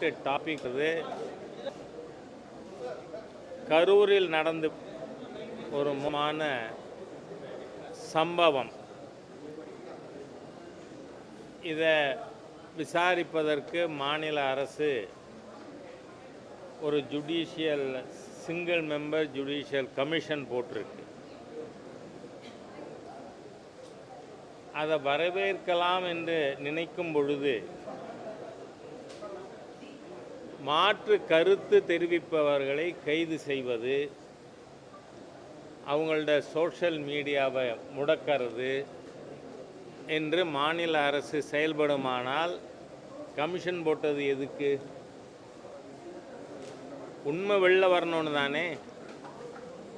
Hot topic இது. கரூரில் நடந்து ஒரு முக்கியமான சம்பவம். இதை விசாரிப்பதற்கு மாநில அரசு ஒரு judicial single member judicial commission போட்டிருக்கு. அதை வரவேற்கலாம் என்று நினைக்கும் பொழுது மாற்று கருத்து தெரிவிப்பவர்களை கைது செய்வது அவங்களோட சோஷியல் மீடியாவை முடக்கிறது என்று மாநில அரசு செயல்படுமானால் கமிஷன் போட்டது எதுக்கு? உண்மை வெளில வரணும்னு தானே?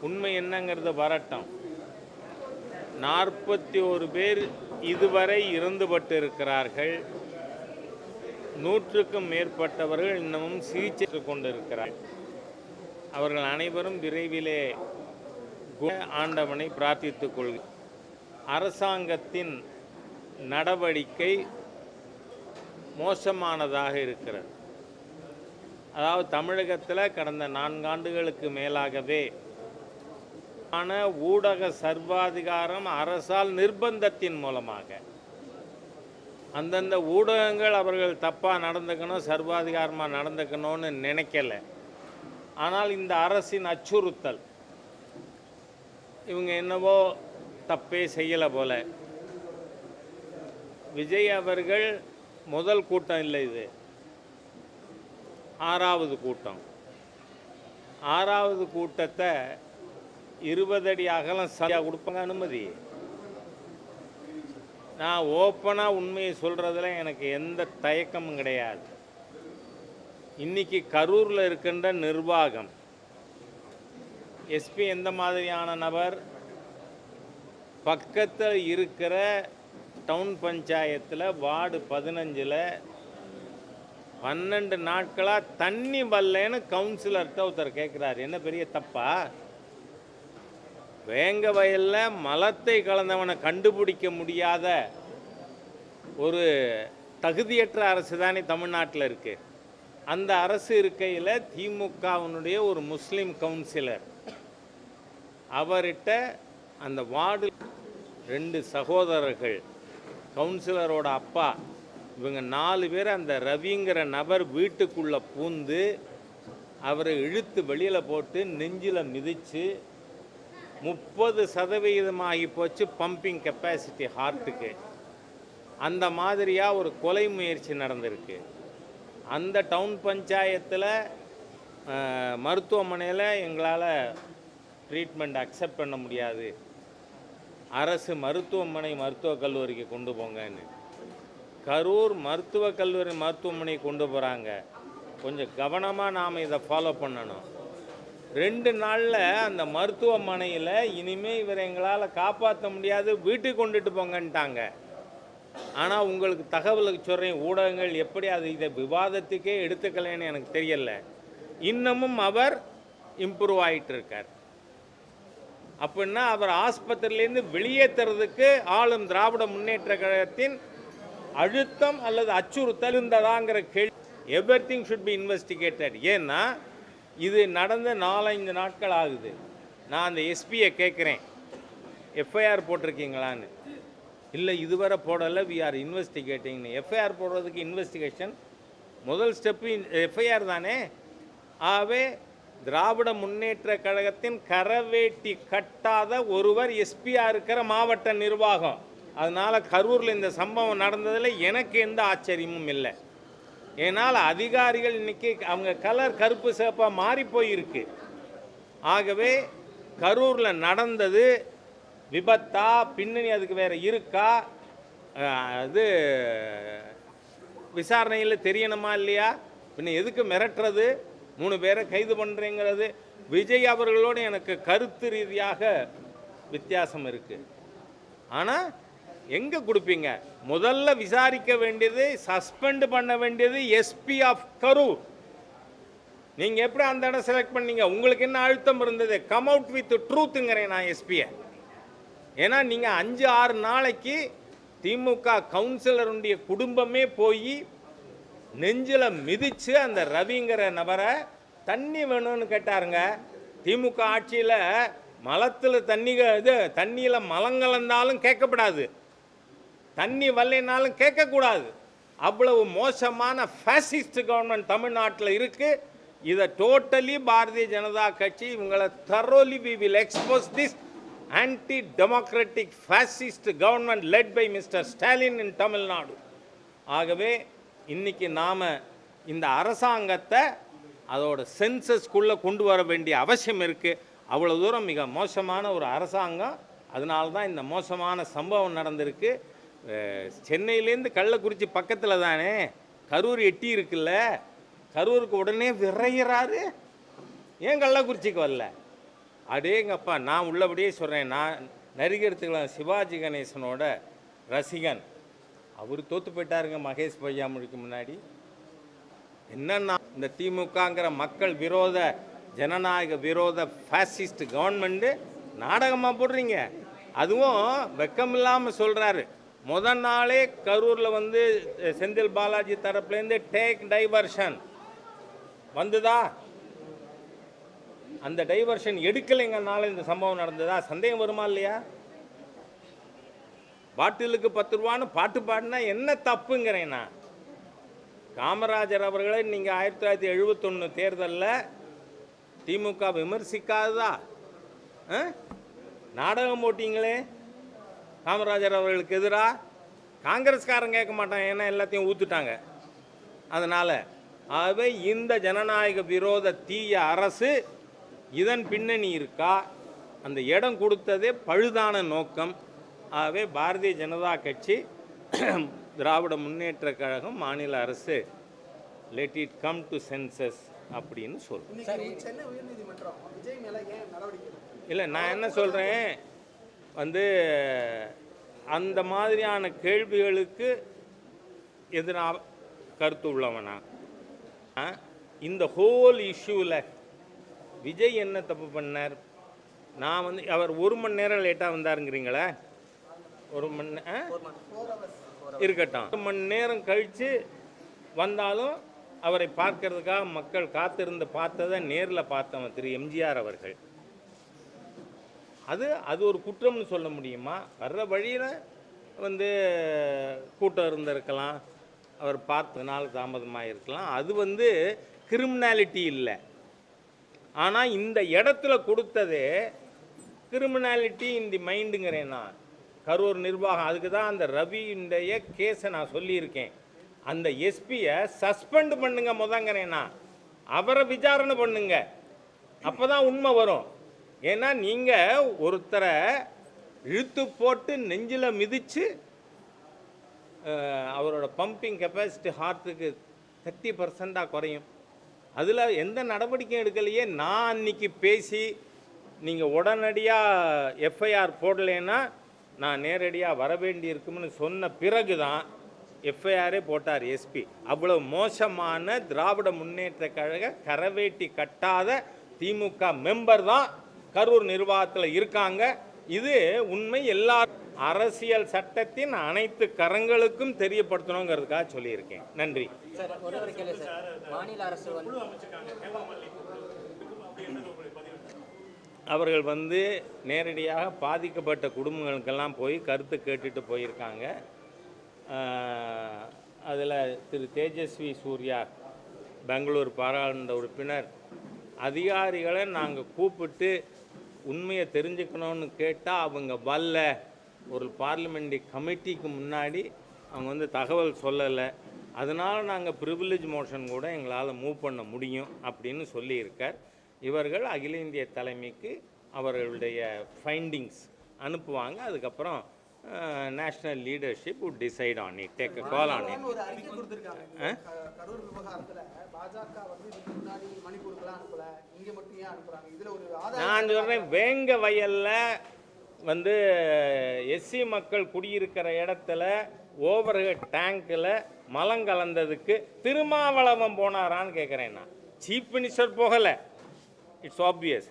உண்மை என்னங்கிறத வரட்டும். நாற்பத்தி ஒரு பேர் இதுவரை இறந்துபட்டு இருக்கிறார்கள் நூற்றுக்கும் மேற்பட்டவர்கள் இன்னமும் சிகிச்சை கொண்டிருக்கிறார்கள். அவர்கள் அனைவரும் விரைவிலே குண ஆண்டவனை பிரார்த்தித்துக் கொள்க அரசாங்கத்தின் நடவடிக்கை மோசமானதாக இருக்கிறது. அதாவது தமிழகத்தில் கடந்த நான்காண்டுகளுக்கு மேலாகவே ஆன ஊடக சர்வாதிகாரம் அரசால் நிர்பந்தத்தின் மூலமாக அந்தந்த ஊடகங்கள் அவர்கள் தப்பாக நடந்துக்கணும் சர்வாதிகாரமாக நடந்துக்கணும்னு நினைக்கலை. ஆனால் இந்த அரசின் அச்சுறுத்தல் இவங்க என்னவோ தப்பே செய்யலை போல. விஜய் அவர்கள் முதல் கூட்டம் இல்லை இது. ஆறாவது கூட்டம். ஆறாவது கூட்டத்தை இருபது அடி அகலம் சரியாக கொடுப்பாங்க அனுமதி. நான் ஓப்பனாக உண்மையை சொல்கிறதுல எனக்கு எந்த தயக்கமும் கிடையாது. இன்றைக்கி கரூரில் இருக்கின்ற நிர்வாகம் எஸ்பி எந்த மாதிரியான நபர் பக்கத்தில் இருக்கிற டவுன் பஞ்சாயத்தில் வார்டு பதினஞ்சில் பன்னெண்டு நாட்களாக தண்ணி வரலன்னு கவுன்சிலர்கிட்ட ஒருத்தர் கேட்குறாரு என்ன பெரிய தப்பா? வேங்க வயலில் மலத்தை கலந்தவனை கண்டுபிடிக்க முடியாத ஒரு தகுதியற்ற அரசு தானே தமிழ்நாட்டில் இருக்குது அந்த அரசு இருக்கையில் திமுகவினுடைய ஒரு முஸ்லீம் கவுன்சிலர். அவர்கிட்ட அந்த வார்டு ரெண்டு சகோதரர்கள் கவுன்சிலரோட அப்பா இவங்க நாலு பேர் அந்த ரவிங்கிற நபர் வீட்டுக்குள்ளே பூந்து அவரை இழுத்து வெளியில் போட்டு நெஞ்சில் மிதித்து முப்பது சதவிகிதமாகி போச்சு பம்பிங் கெப்பாசிட்டி ஹார்ட்டுக்கு அந்த மாதிரியாக ஒரு கொலை முயற்சி நடந்திருக்கு. அந்த டவுன் பஞ்சாயத்தில் மருத்துவமனையில் எங்களால் ட்ரீட்மெண்ட் அக்செப்ட் பண்ண முடியாது. அரசு மருத்துவமனை மருத்துவக் கல்லூரிக்கு கொண்டு போங்கன்னு. கரூர் மருத்துவக் கல்லூரி மருத்துவமனை கொண்டு போகிறாங்க கொஞ்சம் கவனமாக நாம் இதை ஃபாலோ பண்ணணும். ரெண்டு நாளில் அந்த மருத்துவமனையில் இனிமேல் இவரை எங்களால் காப்பாற்ற முடியாது வீட்டுக்கு கொண்டுட்டு போங்கன்ட்டாங்க. ஆனால் உங்களுக்கு தகவலுக்கு சொல்கிறேன் ஊடகங்கள் எப்படி அது இதை விவாதத்துக்கே எடுத்துக்கலைன்னு எனக்கு தெரியல. இன்னமும் அவர் இம்ப்ரூவ் ஆகிட்டு இருக்கார் அப்படின்னா அவர் ஆஸ்பத்திரியிலேருந்து வெளியேற்றுறதுக்கு ஆளும் திராவிட முன்னேற்ற கழகத்தின் அழுத்தம் அல்லது அச்சுறுத்தல் இருந்ததாங்கிற கேள்வி. Every thing should be investigated ஏன்னா இது நடந்த நாலஞ்சு நாட்கள் ஆகுது. நான் அந்த எஸ்பியை கேட்குறேன். எஃப்ஐஆர் போட்டிருக்கீங்களான்னு. இல்லை இதுவரை போடலை வி ஆர் இன்வெஸ்டிகேட்டிங்னு எஃப்ஐஆர் போடுறதுக்கு இன்வெஸ்டிகேஷன் முதல் ஸ்டெப்பு எஃப்ஐஆர் தானே? ஆகவே திராவிட முன்னேற்ற கழகத்தின் கரவேட்டி கட்டாத ஒருவர் எஸ்பியாக இருக்கிற மாவட்ட நிர்வாகம். அதனால் கரூரில் இந்த சம்பவம் நடந்ததில் எனக்கு எந்த ஆச்சரியமும் இல்லை. ஏன்னால் அதிகாரிகள் இன்னைக்கு அவங்க கலர் கருப்பு சேப்பாக மாறி போயிருக்கு. ஆகவே கரூரில் நடந்தது விபத்தா? பின்னணி அதுக்கு வேற இருக்கா? இது அது விசாரணையில் தெரியணுமா இல்லையா? பின்ன எதுக்கு மிரட்டுறது? மூணு பேரை கைது பண்ணுறேங்கிறது விஜய் அவர்களோடு எனக்கு கருத்து ரீதியாக வித்தியாசம் இருக்குது ஆனால் எங்கே கொடுப்பீங்க? முதல்ல விசாரிக்க வேண்டியது சஸ்பெண்ட் பண்ண வேண்டியது எஸ்பி ஆஃப் கரூர் நீங்கள் எப்படி அந்த இடம் செலக்ட் பண்ணீங்க? உங்களுக்கு என்ன அழுத்தம் இருந்தது? கம் அவுட் வித் ட்ரூத்துங்கிறேன் நான் எஸ்பியை ஏன்னா நீங்கள் அஞ்சு ஆறு நாளைக்கு திமுக கவுன்சிலருடைய குடும்பமே போய் நெஞ்சில் மிதித்து அந்த ரவிங்கிற நபரை தண்ணி வேணும்னு கேட்டாருங்க. திமுக ஆட்சியில் மலத்தில் தண்ணி இது தண்ணியில் மலம் கலந்தாலும் கேட்கப்படாது. தண்ணி வரலைனாலும் கேட்கக்கூடாது. அவ்வளவு மோசமான ஃபேசிஸ்ட் கவர்மெண்ட் தமிழ்நாட்டில் இருக்குது இதை டோட்டலி பாரதிய ஜனதா கட்சி இவங்களை thoroughly we will expose this anti democratic fascist government led by mister Stalin in Tamil Nadu ஆகவே இன்றைக்கி நாம் இந்த அரசாங்கத்தை அதோட சென்சஸ்க்குள்ளே கொண்டு வர வேண்டிய அவசியம் இருக்குது அவ்வளோ தூரம் மிக மோசமான ஒரு அரசாங்கம். அதனால தான் இந்த மோசமான சம்பவம் நடந்திருக்கு. சென்னையிலேருந்து கள்ளக்குறிச்சி பக்கத்தில் தானே? கரூர் எட்டி இருக்குல்ல? கரூருக்கு உடனே விரைகிறாரு ஏன் கள்ளக்குறிச்சிக்கு வரல? அடேங்கப்பா நான் உள்ளபடியே சொல்கிறேன் நான் நடிகர் திலகம் சிவாஜி கணேசனோட ரசிகன். அவர் தோத்து போயிட்டாருங்க மகேஷ் பொய்யாமொழிக்கு முன்னாடி. என்னன்னா இந்த திமுகங்கிற மக்கள் விரோத ஜனநாயக விரோத ஃபேசிஸ்ட் கவர்மெண்ட்டு நாடகமாக போடுறீங்க. அதுவும் வெக்கம் இல்லாமல் சொல்கிறாரு முத நாளே கரூரில் வந்து செந்தில் பாலாஜி தரப்புலேருந்து டேக் டைவர்ஷன் வந்துதா? அந்த டைவர்ஷன் எடுக்கலைங்கனால இந்த சம்பவம் நடந்ததா? சந்தேகம் வருமா இல்லையா? பாட்டிலுக்கு பத்து ரூபான்னு பாட்டு பாடினா என்ன தப்புங்கிறேன் நான். காமராஜர் அவர்களை நீங்கள் ஆயிரத்தி தொள்ளாயிரத்தி எழுபத்தொன்று தேர்தலில் திமுக விமர்சிக்காததா? ஆ? நாடகம் போட்டிங்களே? காமராஜர் அவர்களுக்கு எதிராக காங்கிரஸ்காரன் கேட்க மாட்டான் ஏன்னா எல்லாத்தையும் ஊத்துட்டாங்க. அதனால் ஆகவே இந்த ஜனநாயக விரோத தீய அரசு இதன் பின்னணி இருக்கா? அந்த இடம் கொடுத்ததே பழுதான நோக்கம். ஆகவே பாரதிய ஜனதா கட்சி திராவிட முன்னேற்ற கழகம் மாநில அரசு let it come to census அப்படின்னு எடுக்கல? இல்லை நான் என்ன சொல்கிறேன் வந்து அந்த மாதிரியான கேள்விகளுக்கு எதிராக கருத்து உள்ளவனா? இந்த ஹோல் இஷ்யூவில் விஜய் என்ன தப்பு பண்ணார்? நான் வந்து அவர் ஒரு மணி நேரம் லேட்டாக வந்தாருங்கிறீங்களே? ஒரு மணி? இருக்கட்டும். ஒரு மணி நேரம் கழித்து வந்தாலும் அவரை பார்க்கறதுக்காக மக்கள் காத்திருந்து பார்த்ததை நேரில் பார்த்தவன் திரு எம்ஜிஆர் அவர்கள். அது அது ஒரு குற்றம்னு சொல்ல முடியுமா? வர்ற வழியில் வந்து கூட்டம் இருந்திருக்கலாம். அவர் பார்த்து நாள் தாமதமாக இருக்கலாம் அது வந்து கிரிமினாலிட்டி இல்லை. ஆனால் இந்த இடத்துல கொடுத்தது கிரிமினாலிட்டி இன் தி மைண்டுங்கிறேன் நான். கரூர் நிர்வாகம் அதுக்கு தான் அந்த ரவியுடைய கேஸை நான் சொல்லியிருக்கேன். அந்த எஸ்பியை சஸ்பெண்ட் பண்ணுங்க முதங்கிறேன் நான். அவரை விசாரணை பண்ணுங்க. அப்போ தான் உண்மை வரும். ஏன்னா நீங்கள் ஒருத்தரை இழுத்து போட்டு நெஞ்சில் மிதித்து அவரோட பம்பிங் கெப்பாசிட்டி ஹார்ட்டுக்கு தேர்ட்டி பர்சண்டாக குறையும். அதில் எந்த நடவடிக்கையும் எடுக்கலையே. நான் அன்னைக்கு பேசி நீங்கள் உடனடியாக எஃப்ஐஆர் போடலைன்னா நான் நேரடியாக வர வேண்டி இருக்கும்னு சொன்ன பிறகு தான் எஃப்ஐஆரே போட்டார் எஸ்பி அவ்வளோ மோசமான திராவிட முன்னேற்ற கழக கரவேட்டி கட்டாத திமுக மெம்பர் தான் கரூர் நிர்வாகத்தில் இருக்காங்க. இது உண்மை எல்லா அரசியல் சட்டத்தின் அனைத்து கரங்களுக்கும் தெரியப்படுத்தணுங்கிறதுக்காக சொல்லியிருக்கேன். நன்றி. சார் ஒரே ஒரு கேள்வி சார். மாநில அரசு வந்து அவர்கள் வந்து நேரடியாக பாதிக்கப்பட்ட குடும்பங்களுக்கெல்லாம் போய் கருத்து கேட்டுட்டு போயிருக்காங்க. அதில் திரு தேஜஸ்வி சூர்யா பெங்களூர் பாராளுமன்ற உறுப்பினர் அதிகாரிகளை நாங்கள் கூப்பிட்டு உண்மையை தெரிஞ்சுக்கணும்னு கேட்டால் அவங்க வரல. ஒரு பார்லிமெண்ட்ரி கமிட்டிக்கு முன்னாடி அவங்க வந்து தகவல் சொல்லலை. அதனால் நாங்கள் ப்ரிவிலேஜ் மோஷன் கூட எங்களால் மூவ் பண்ண முடியும் அப்படின்னு சொல்லியிருக்கார். இவர்கள் அகில இந்திய தலைமைக்கு அவர்களுடைய ஃபைண்டிங்ஸ் அனுப்புவாங்க. அதுக்கப்புறம் national leadership would decide on it take a call on it நான் சொல்கிறேன் வேங்க வயலில் வந்து எஸ்சி மக்கள் குடியிருக்கிற இடத்துல ஓவர்ஹெட் டேங்க்கில் மலம் கலந்ததுக்கு திருமாவளவன் போனாரான்னு கேட்குறேன் நான். சீஃப் மினிஸ்டர் போகலை. இட்ஸ் ஆப்வியஸ்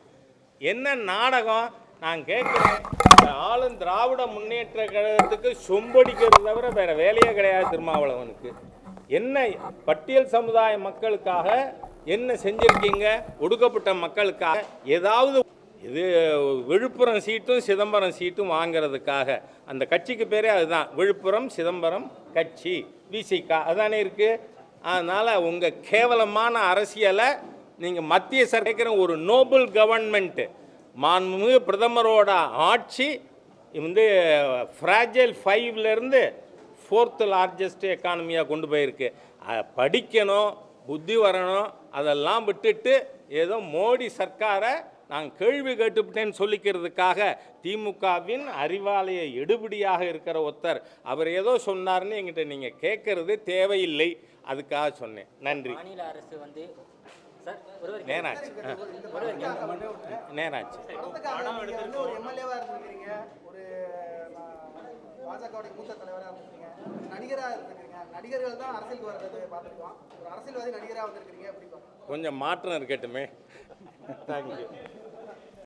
என்ன நாடகம்? நான் கேட்குறேன் ஆளும் திராவிட முன்னேற்ற கழகத்துக்கு சொம்படிக்கிறது தவிர வேற வேலையே கிடையாது திருமாவளவனுக்கு. என்ன பட்டியல் சமுதாய மக்களுக்காக என்ன செஞ்சிருக்கீங்க? ஒடுக்கப்பட்ட மக்களுக்காக ஏதாவது இது விழுப்புரம் சீட்டும் சிதம்பரம் சீட்டும் வாங்குறதுக்காக. அந்த கட்சிக்கு பேரே அதுதான். விழுப்புரம் சிதம்பரம் கட்சி விசிகா அதானே இருக்குது அதனால் உங்கள் கேவலமான அரசியலை நீங்கள் மத்திய சர்க்கிற ஒரு நோபல் கவர்மெண்ட்டு மாண்புமிகு பிரதமரோட ஆட்சி வந்து ஃப்ராஜைல் ஃபைவ்லேருந்து ஃபோர்த்து லார்ஜஸ்ட் எக்கானமியாக கொண்டு போயிருக்கு. படிக்கணும் புத்தி வரணும் அதெல்லாம் விட்டுட்டு ஏதோ மோடி சர்க்காரை நான் கேள்வி கேட்டுவிட்டேன்னு சொல்லிக்கிறதுக்காக திமுகவின் அறிவாலய எடுபடியாக இருக்கிற ஒருத்தர் அவர் ஏதோ சொன்னார்னு என்கிட்ட நீங்கள் கேட்கறது தேவையில்லை. அதுக்காக சொன்னேன். நன்றி. மாநில அரசு வந்து நேராச்சு. நேராச்சு. பாஜகவுடைய மூத்த தலைவரா இருந்திருக்கீங்க நடிகரா இருந்திருக்கீங்க நடிகர்கள் தான் அரசியலுக்கு வர்றது பார்த்துருக்கோம் ஒரு அரசியல்வாதி நடிகரா வந்திருக்கீங்க எப்படி பார்க்கணும் கொஞ்சம் மாற்றம் இருக்கட்டுமே. தேங்க்யூ